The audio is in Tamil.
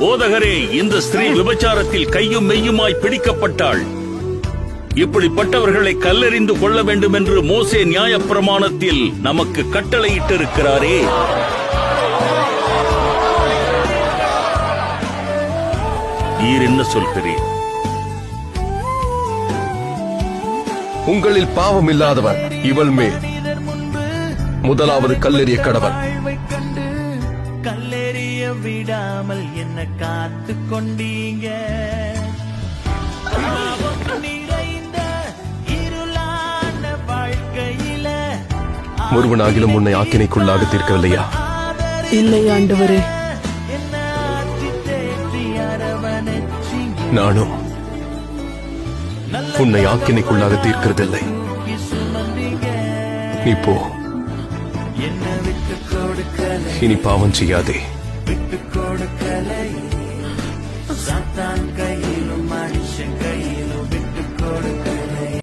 போதகரே இந்த ஸ்திரீ விபச்சாரத்தில் கையும் மெய்யுமாய் பிடிக்கப்பட்டாள். இப்படிப்பட்டவர்களை கல்லெறிந்து கொள்ள வேண்டும் என்று மோசே நியாயப்பிரமாணத்தில் நமக்கு கட்டளையிட்டிருக்கிறாரே. நீர் என்ன சொல்கிறீர்? உங்களில் பாவம் இல்லாதவர் இவள் மேல். முதலாவது கல்லெறிய கடவன் கல்லெறிய விடாமல் என்ன காத்து கொண்டீங்க ஒருவனாகிலும் உன்னை ஆக்கினைக்குள்ளாக தீர்க்கவில்லையா? இல்லை ஆண்டவரே. நானும் உன்னை ஆக்கினைக்குள்ளாக தீர்க்கிறதில்லை. சுமந்தீங்க. நீ போ என்ன விட்டு கொடுக்கலை.